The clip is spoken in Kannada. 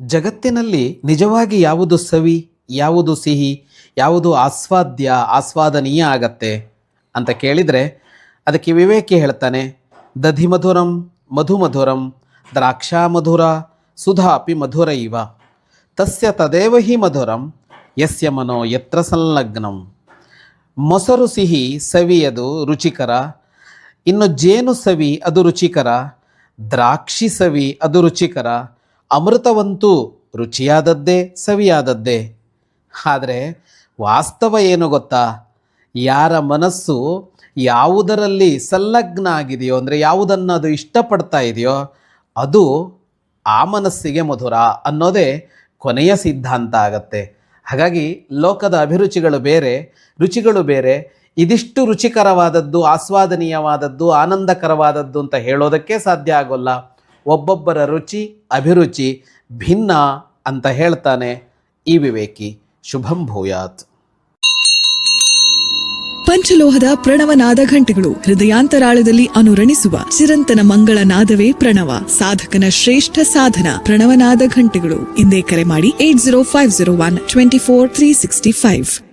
ಜಗತ್ತಿನಲ್ಲಿ ನಿಜವಾಗಿ ಯಾವುದು ಸವಿ, ಯಾವುದು ಸಿಹಿ, ಯಾವುದು ಆಸ್ವಾದ್ಯ, ಆಸ್ವಾದನೀಯ ಆಗತ್ತೆ? ಅಂತ ಕೇಳಿದರೆ ಅದಕ್ಕೆ ವಿವೇಕಿ ಹೇಳ್ತಾನೆ, ದಧಿ ಮಧುರಂ, ಮಧು ಮಧುರಂ, ದ್ರಾಕ್ಷಾ ಮಧುರ, ಸುಧಾ ಅಪಿ ಮಧುರ ಇವ. ತಸ್ಯ ತದೇವ ಹಿ ಮಧುರಂ, ಯಸ್ಯ ಮನೋ ಯತ್ರ ಸಂಲಗ್ನಂ. ಮೊಸರು ಸಿಹಿ ಸವಿಯದು ರುಚಿಕರ, ಇನ್ನು ಜೇನು ಸವಿ ಅದು ರುಚಿಕರ, ದ್ರಾಕ್ಷಿ ಸವಿ ಅದು ರುಚಿಕರ ಅಮೃತವಂತೂ ರುಚಿಯಾದದ್ದೇ, ಸವಿಯಾದದ್ದೇ. ಆದರೆ ವಾಸ್ತವ ಏನು ಗೊತ್ತಾ? ಯಾರ ಮನಸ್ಸು ಯಾವುದರಲ್ಲಿ ಸಂಲಗ್ನ ಆಗಿದೆಯೋ ಅಂದರೆ ಯಾವುದನ್ನು ಅದು ಇಷ್ಟಪಡ್ತಾ ಇದೆಯೋ, ಅದು ಆ ಮನಸ್ಸಿಗೆ ಮಧುರ ಅನ್ನೋದೇ ಕೊನೆಯ ಸಿದ್ಧಾಂತ ಆಗತ್ತೆ. ಹಾಗಾಗಿ ಲೋಕದ ಅಭಿರುಚಿಗಳು ಬೇರೆ, ರುಚಿಗಳು ಬೇರೆ. ಇದಿಷ್ಟು ರುಚಿಕರವಾದದ್ದು, ಆಸ್ವಾದನೀಯವಾದದ್ದು, ಆನಂದಕರವಾದದ್ದು ಅಂತ ಹೇಳೋದಕ್ಕೆ ಸಾಧ್ಯ ಆಗೋಲ್ಲ. ಒಬ್ಬೊಬ್ಬರ ರುಚಿ, ಅಭಿರುಚಿ ಭಿನ್ನ ಅಂತ ಹೇಳ್ತಾನೆ ಈ ವಿವೇಕಿ. ಶುಭಂ ಭೂಯಾತ್. ಪಂಚಲೋಹದ ಪ್ರಣವನಾದ ಘಂಟೆಗಳು ಹೃದಯಾಂತರಾಳದಲ್ಲಿ ಅನುರಣಿಸುವ ಚಿರಂತನ ಮಂಗಳ ನಾದವೇ ಪ್ರಣವ, ಸಾಧಕನ ಶ್ರೇಷ್ಠ ಸಾಧನ ಪ್ರಣವನಾದ ಘಂಟೆಗಳು. ಇಂದೇ ಕರೆ ಮಾಡಿ eight zero five zero one twenty four three sixty five.